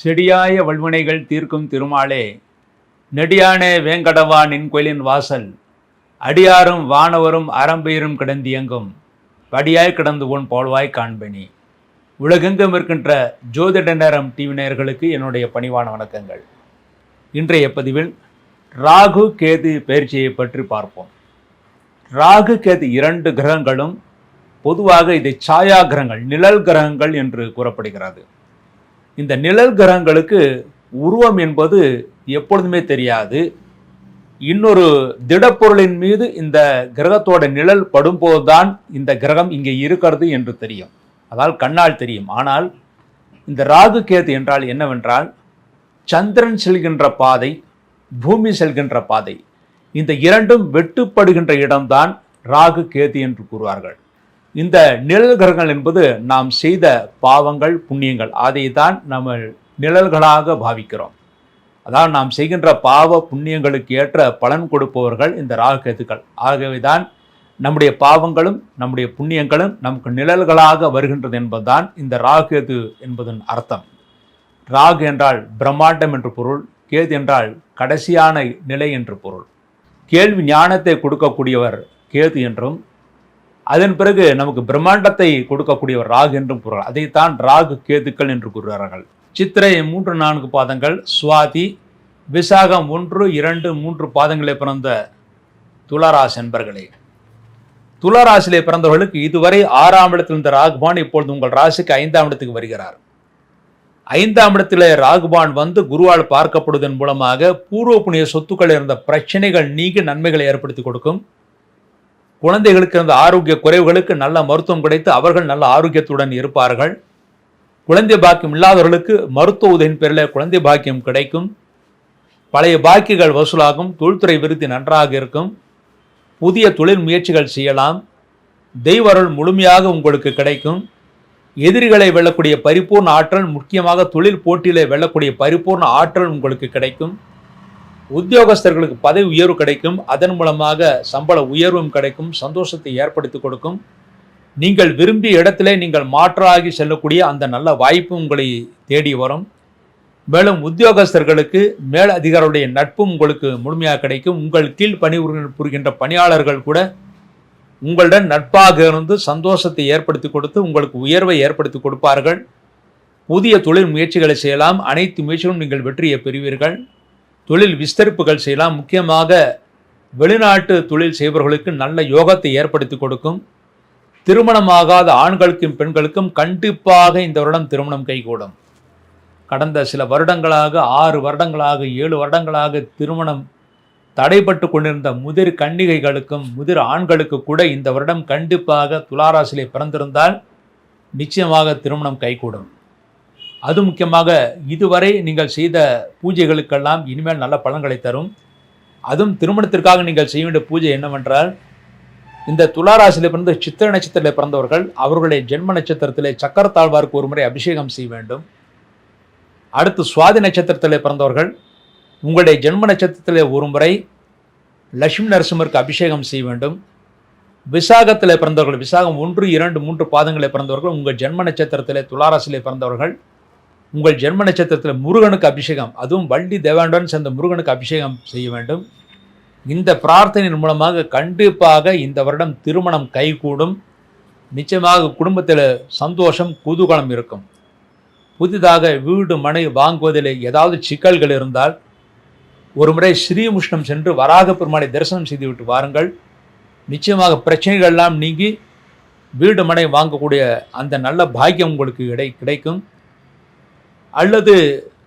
செடியாய வல்வினைகள் தீர்க்கும் திருமாலே நெடியானே வேங்கடவா நின் கோயிலின் வாசல் அடியாரும் வானவரும் அறம்பெயரும் கிடந்தியங்கும் படியாய் கிடந்து உன் போல்வாய் காண்பினி. உலகெங்கும் இருக்கின்ற ஜோதிட நேரம் டிவி நேயர்களுக்கு என்னுடைய பணிவான வணக்கங்கள். இன்றைய பதிவில் ராகு கேது பயிற்சியை பற்றி பார்ப்போம். ராகு கேது இரண்டு கிரகங்களும் பொதுவாக இதை சாயா கிரகங்கள் நிழல் கிரகங்கள் என்று கூறப்படுகிறது. இந்த நிழல் கிரகங்களுக்கு உருவம் என்பது எப்பொழுதுமே தெரியாது. இன்னொரு திடப்பொருளின் மீது இந்த கிரகத்தோட நிழல் படும்போதுதான் இந்த கிரகம் இங்கே இருக்கிறது என்று தெரியும். அதால் கண்ணால் தெரியும். ஆனால் இந்த ராகு கேது என்றால் என்னவென்றால் சந்திரன் செல்கின்ற பாதை பூமி செல்கின்ற பாதை இந்த இரண்டும் வெட்டுப்படுகின்ற இடம்தான் ராகு கேது என்று கூறுவார்கள். இந்த நிழல்கரங்கள் என்பது நாம் செய்த பாவங்கள் புண்ணியங்கள். அதை தான் நம்ம நிழல்களாக பாவிக்கிறோம். அதாவது நாம் செய்கின்ற பாவ புண்ணியங்களுக்கு ஏற்ற பலன் கொடுப்பவர்கள் இந்த ராகக்கேதுக்கள் ஆகவே தான் நம்முடைய பாவங்களும் நம்முடைய புண்ணியங்களும் நமக்கு நிழல்களாக வருகின்றது என்பதுதான் இந்த ராகேது என்பதன் அர்த்தம். ராகு என்றால் பிரம்மாண்டம் என்று பொருள் கேது என்றால் கடைசியான நிலை என்று பொருள். கேள்வி ஞானத்தை கொடுக்கக்கூடியவர் கேது என்றும் அதன் பிறகு நமக்கு பிரம்மாண்டத்தை கொடுக்கக்கூடியவர் ராகு என்றும் கூறுகிறார். அதைத்தான் ராகு கேதுக்கள் என்று கூறுகிறார்கள். சித்திரை மூன்று நான்கு பாதங்கள் சுவாதி விசாகம் ஒன்று இரண்டு மூன்று பாதங்களை பிறந்த துளாராசி என்பர்களே. துளாராசியிலே பிறந்தவர்களுக்கு இதுவரை ஆறாம் இடத்தில் இருந்த ராகுபான் இப்பொழுது உங்கள் ராசிக்கு ஐந்தாம் இடத்துக்கு வருகிறார். ஐந்தாம் இடத்திலே ராகுபான் வந்து குருவால் பார்க்கப்படுவதன் மூலமாக பூர்வ புண்ணிய சொத்துக்கள் இருந்த பிரச்சனைகள் நீங்கி நன்மைகளை ஏற்படுத்தி கொடுக்கும். குழந்தைகளுக்கு இருந்த ஆரோக்கிய குறைவுகளுக்கு நல்ல மருத்துவம் கிடைத்து அவர்கள் நல்ல ஆரோக்கியத்துடன் இருப்பார்கள். குழந்தை பாக்கியம் இல்லாதவர்களுக்கு மருத்துவ உதவியின் பேரில் குழந்தை பாக்கியம் கிடைக்கும். பழைய பாக்கிகள் வசூலாகும். தொழில்துறை விருத்தி நன்றாக இருக்கும். புதிய தொழில் முயற்சிகள் செய்யலாம். தெய்வ அருள் முழுமையாக உங்களுக்கு கிடைக்கும். எதிரிகளை வெல்லக்கூடிய பரிபூர்ண ஆற்றல் முக்கியமாக தொழில் போட்டியிலே வெல்லக்கூடிய பரிபூர்ண ஆற்றல் உங்களுக்கு கிடைக்கும். உத்தியோகஸ்தர்களுக்கு பதவி உயர்வு கிடைக்கும். அதன் மூலமாக சம்பள உயர்வும் கிடைக்கும். சந்தோஷத்தை ஏற்படுத்தி கொடுக்கும். நீங்கள் விரும்பிய இடத்திலே நீங்கள் மாற்றாகி செல்லக்கூடிய அந்த நல்ல வாய்ப்பு உங்களை தேடி வரும். மேலும் உத்தியோகஸ்தர்களுக்கு மேல் அதிகாரியுடைய நட்பும் உங்களுக்கு முழுமையாக கிடைக்கும். உங்கள் கீழ் பணி புரிகின்ற பணியாளர்கள் கூட உங்களுடன் நட்பாக இருந்து சந்தோஷத்தை ஏற்படுத்தி கொடுத்து உங்களுக்கு உயர்வை ஏற்படுத்தி கொடுப்பார்கள். புதிய தொழில் முயற்சிகளை செய்யலாம். அனைத்து முயற்சிகளும் நீங்கள் வெற்றியை பெறுவீர்கள். தொழில் விஸ்தரிப்புகள் செய்யலாம். முக்கியமாக வெளிநாட்டு தொழில் செய்பவர்களுக்கு நல்ல யோகத்தை ஏற்படுத்தி கொடுக்கும். திருமணமாகாத ஆண்களுக்கும் பெண்களுக்கும் கண்டிப்பாக இந்த வருடம் திருமணம் கைகூடும். கடந்த சில வருடங்களாக ஆறு வருடங்களாக ஏழு வருடங்களாக திருமணம் தடைப்பட்டு கொண்டிருந்த முதிர் கன்னிகைகளுக்கும் முதிர் ஆண்களுக்கு கூட இந்த வருடம் கண்டிப்பாக துளாராசிலே பிறந்திருந்தால் நிச்சயமாக திருமணம் கைகூடும். அது முக்கியமாக இதுவரை நீங்கள் செய்த பூஜைகளுக்கெல்லாம் இனிமேல் நல்ல பலன்களை தரும். அதுவும் திருமணத்திற்காக நீங்கள் செய்ய வேண்டிய பூஜை என்னவென்றால் இந்த துளாராசியில் பிறந்த சித்திர நட்சத்திரத்தில் பிறந்தவர்கள் அவர்களுடைய ஜென்ம நட்சத்திரத்திலே சக்கரத்தாழ்வாருக்கு ஒரு முறை அபிஷேகம் செய்ய வேண்டும். அடுத்து சுவாதி நட்சத்திரத்தில் பிறந்தவர்கள் உங்களுடைய ஜென்ம நட்சத்திரத்திலே ஒரு முறை லட்சுமி நரசிம்மருக்கு அபிஷேகம் செய்ய வேண்டும். விசாகத்தில் பிறந்தவர்கள் விசாகம் ஒன்று இரண்டு மூன்று பாதங்களை பிறந்தவர்கள் உங்கள் ஜென்ம நட்சத்திரத்திலே துளாராசியில் பிறந்தவர்கள் உங்கள் ஜென்ம நட்சத்திரத்தில் முருகனுக்கு அபிஷேகம் அதுவும் வள்ளி தேவாண்டுடன் சேர்ந்த முருகனுக்கு அபிஷேகம் செய்ய வேண்டும். இந்த பிரார்த்தனையின் மூலமாக கண்டிப்பாக இந்த வருடம் திருமணம் கைகூடும். நிச்சயமாக குடும்பத்தில் சந்தோஷம் குதூகலம் இருக்கும். புதிதாக வீடு மனை வாங்குவதில் ஏதாவது சிக்கல்கள் இருந்தால் ஒரு முறை ஸ்ரீமுஷ்ணம் சென்று வராக பெருமாளை தரிசனம் செய்துவிட்டு வாருங்கள். நிச்சயமாக பிரச்சனைகள்லாம் நீங்கி வீடு மனை வாங்கக்கூடிய அந்த நல்ல பாக்கியம் உங்களுக்கு கிடை கிடைக்கும். அல்லது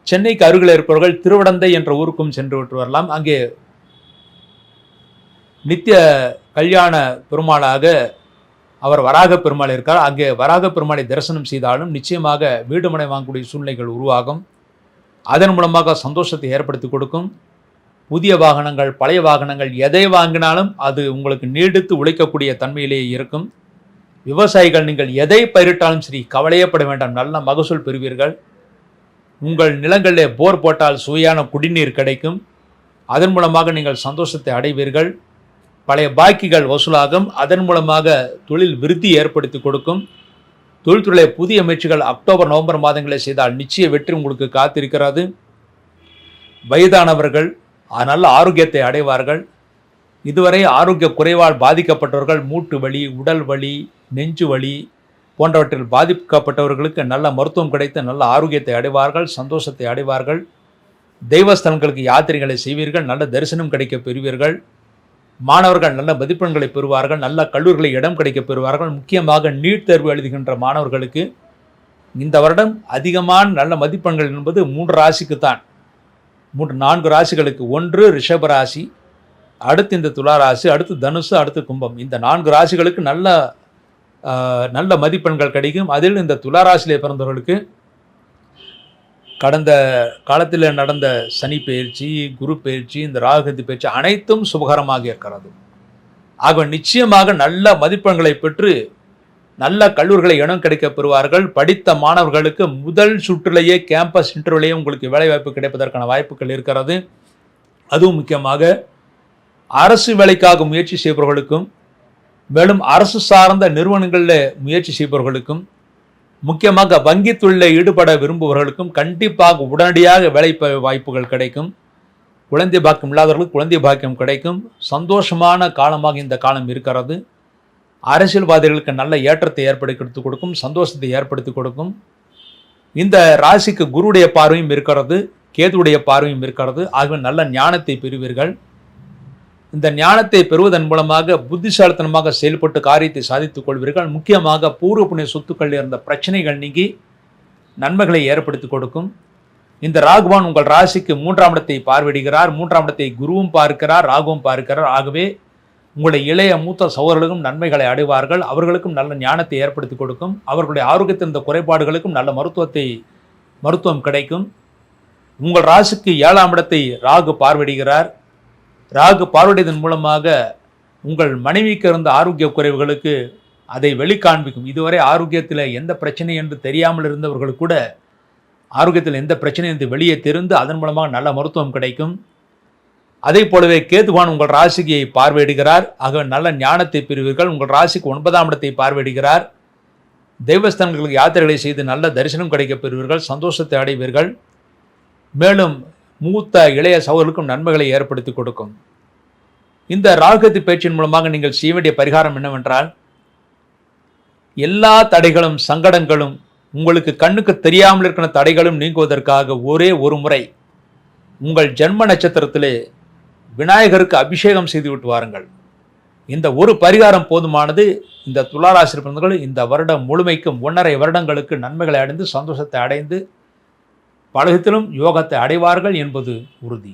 சென்னைக்கு அருகில் இருப்பவர்கள் திருவடந்தை என்ற ஊருக்கும் சென்று விட்டு வரலாம். அங்கே நித்திய கல்யாண பெருமாளாக அவர் வராக பெருமாள் இருக்கார். அங்கே வராக பெருமாளை தரிசனம் செய்தாலும் நிச்சயமாக வீடுமனை வாங்கக்கூடிய சூழ்நிலைகள் உருவாகும். அதன் மூலமாக சந்தோஷத்தை ஏற்படுத்தி கொடுக்கும். புதிய வாகனங்கள் பழைய வாகனங்கள் எதை வாங்கினாலும் அது உங்களுக்கு நீடித்து உழைக்கக்கூடிய தன்மையிலேயே இருக்கும். விவசாயிகள் நீங்கள் எதை பயிரிட்டாலும் சரி கவலையப்பட வேண்டாம். நல்ல மகசூல் பெறுவீர்கள். உங்கள் நிலங்களிலே போர் போட்டால் சுவையான குடிநீர் கிடைக்கும். அதன் மூலமாக நீங்கள் சந்தோஷத்தை அடைவீர்கள். பழைய பாக்கிகள் வசூலாகும். அதன் மூலமாக தொழில் விருத்தி ஏற்படுத்தி கொடுக்கும். தொழில்துறை புதிய முயற்சிகள் அக்டோபர் நவம்பர் மாதங்களில் செய்தால் நிச்சய வெற்றி உங்களுக்கு காத்திருக்கிறது. வயதானவர்கள் நல்ல ஆரோக்கியத்தை அடைவார்கள். இதுவரை ஆரோக்கிய குறைவால் பாதிக்கப்பட்டவர்கள் மூட்டு வலி உடல் வலி நெஞ்சு வலி போன்றவற்றில் பாதிக்கப்பட்டவர்களுக்கு நல்ல மருத்துவம் கிடைத்து நல்ல ஆரோக்கியத்தை அடைவார்கள் சந்தோஷத்தை அடைவார்கள். தெய்வஸ்தலங்களுக்கு யாத்திரைகளை செய்வீர்கள் நல்ல தரிசனம் கிடைக்க பெறுவீர்கள். மாணவர்கள் நல்ல மதிப்பெண்களை பெறுவார்கள் நல்ல கல்லூரிகளை இடம் கிடைக்க பெறுவார்கள். முக்கியமாக நீட் தேர்வு எழுதுகின்ற மாணவர்களுக்கு இந்த வருடம் அதிகமான நல்ல மதிப்பெண்கள் என்பது மூன்று ராசிக்கு தான் மூன்று நான்கு ராசிகளுக்கு ஒன்று ரிஷப ராசி அடுத்து இந்த துளா ராசி அடுத்து தனுசு அடுத்து கும்பம். இந்த நான்கு ராசிகளுக்கு நல்ல நல்ல மதிப்பெண்கள் கிடைக்கும். அதில் இந்த துளாராசிலே பிறந்தவர்களுக்கு கடந்த காலத்தில் நடந்த சனி பயிற்சி குரு பயிற்சி இந்த ராகுகதி பயிற்சி அனைத்தும் சுபகரமாக இருக்கிறது. ஆக நிச்சயமாக நல்ல மதிப்பெண்களை பெற்று நல்ல கல்லூரிகளை இடம் கிடைக்கப் பெறுவார்கள். படித்த மாணவர்களுக்கு முதல் சுற்றிலேயே கேம்பஸ் இன்டர்வியூலேயே உங்களுக்கு வேலைவாய்ப்பு கிடைப்பதற்கான வாய்ப்புகள் இருக்கிறது. அதுவும் முக்கியமாக அரசு வேலைக்காக முயற்சி செய்பவர்களுக்கும் மேலும் அரசு சார்ந்த நிறுவனங்களில் முயற்சி செய்பவர்களுக்கும் முக்கியமாக வங்கி தொழிலில் ஈடுபட விரும்புபவர்களுக்கும் கண்டிப்பாக உடனடியாக வேலை வாய்ப்புகள் கிடைக்கும். குழந்தை பாக்கியம் இல்லாதவர்களுக்கு குழந்தை பாக்கியம் கிடைக்கும். சந்தோஷமான காலமாக இந்த காலம் இருக்கிறது. அரசியல்வாதிகளுக்கு நல்ல ஏற்றத்தை ஏற்படுத்தி கொடுக்கும் சந்தோஷத்தை ஏற்படுத்தி கொடுக்கும். இந்த ராசிக்கு குருடைய பார்வையும் இருக்கிறது கேதுடைய பார்வையும் இருக்கிறது. ஆகவே நல்ல ஞானத்தை பெறுவீர்கள். இந்த ஞானத்தை பெறுவதன் மூலமாக புத்திசாலித்தனமாக செயல்பட்டு காரியத்தை சாதித்துக் கொள்வீர்கள். முக்கியமாக பூர்வ புண்ணிய சொத்துக்கள் இருந்த பிரச்சனைகள் நீங்கி நன்மைகளை ஏற்படுத்தி கொடுக்கும். இந்த ராகுவான் உங்கள் ராசிக்கு மூன்றாம் இடத்தை பார்வையிடுகிறார். மூன்றாம் இடத்தை குருவும் பார்க்கிறார் ராகுவும் பார்க்கிறார். ஆகவே உங்களுடைய இளைய மூத்த சகோதரர்களுக்கும் நன்மைகளை அடைவார்கள். அவர்களுக்கும் நல்ல ஞானத்தை ஏற்படுத்தி கொடுக்கும். அவர்களுடைய ஆரோக்கியத்தின் இந்த குறைபாடுகளுக்கும் நல்ல மருத்துவத்தை மருத்துவம் கிடைக்கும். உங்கள் ராசிக்கு ஏழாம் இடத்தை ராகு பார்வையிடுகிறார். ராகு பார்வையதன் மூலமாக உங்கள் மனைவிக்கு இருந்த ஆரோக்கிய குறைவுகளுக்கு அதை வெளிக்காண்பிக்கும். இதுவரை ஆரோக்கியத்தில் எந்த பிரச்சனை என்று தெரியாமல் இருந்தவர்கள் கூட ஆரோக்கியத்தில் எந்த பிரச்சனை என்று வெளியே தெரிந்து அதன் மூலமாக நல்ல மருத்துவம் கிடைக்கும். அதே போலவே கேதுவான் உங்கள் ராசியை பார்வையிடுகிறார். ஆக நல்ல ஞானத்தை பெறுவீர்கள். உங்கள் ராசிக்கு ஒன்பதாம் இடத்தை பார்வையிடுகிறார். தெய்வஸ்தானங்களுக்கு யாத்திரைகளை செய்து நல்ல தரிசனம் கிடைக்கப் பெறுவீர்கள். சந்தோஷத்தை அடைவீர்கள். மேலும் மூத்த இளைய சகோதரர்களுக்கும் நன்மைகளை ஏற்படுத்தி கொடுக்கும். இந்த ராகத்தி பேச்சின் மூலமாக நீங்கள் செய்ய வேண்டிய பரிகாரம் என்னவென்றால் எல்லா தடைகளும் சங்கடங்களும் உங்களுக்கு கண்ணுக்கு தெரியாமல் இருக்கிற தடைகளும் நீங்குவதற்காக ஒரே ஒரு முறை உங்கள் ஜென்ம நட்சத்திரத்திலே விநாயகருக்கு அபிஷேகம் செய்துவிட்டு வாருங்கள். இந்த ஒரு பரிகாரம் போதுமானது இந்த துளாராசி பிறந்தவர்கள் இந்த வருடம் முழுமைக்கும் ஒன்றரை வருடங்களுக்கு நன்மைகளை அடைந்து சந்தோஷத்தை அடைந்து பலகத்திலும் யோகத்தை அடைவார்கள் என்பது உறுதி.